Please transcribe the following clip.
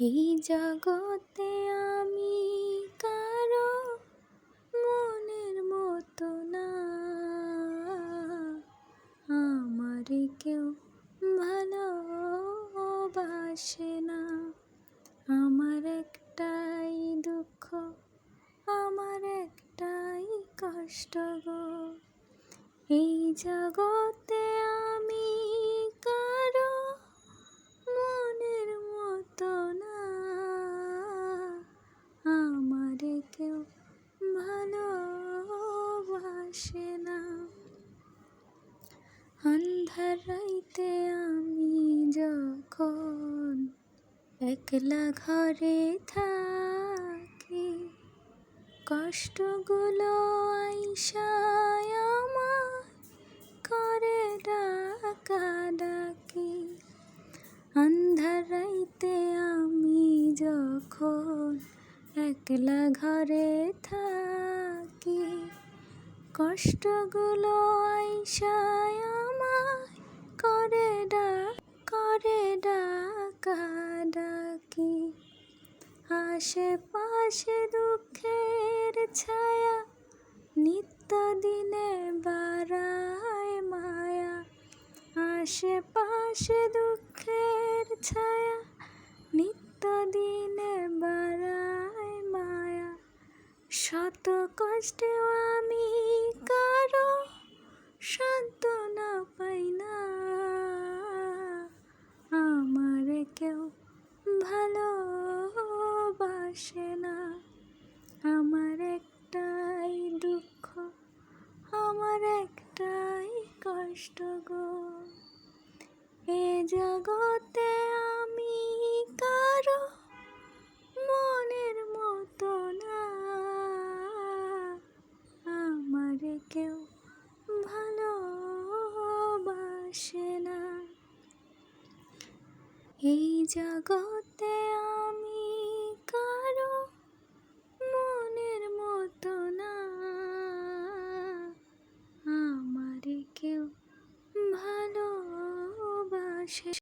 এই জগতে আমি কারও মনের মতো না। আমার কেউ ভালোবাসে না। আমার একটাই দুঃখ, আমার একটাই কষ্ট গো। এই জগতে ভালোবাসে না রাইতে আমি যখন একলা ঘরে থাকি, কষ্টগুলো আইসায় আমার করে ডাকা ডাকি। আন্ধার রাইতে আমি যখন একলা ঘরে থাকি কষ্টগুলো আইসায় আমায় করে ডা, করে ডাকা ডাকি। আশেপাশে দুঃখের ছায়া নিত্য দিনে বাড়ায় মায়া। আশেপাশে দুঃখের ছায়া নিত্য দিনে বাড়ায় মায়া। শত কষ্টেও আমি কারও সান্ত্বনা পাই না আমার কেউ ভালোবাসে না। আমার একটাই দুঃখ, আমার একটাই কষ্ট গো। এ জগতে আমি কারও মনের মতো না। আমার কেউ ভালোবাসে না। এই জগতে আমার কেউ ভালোবাসে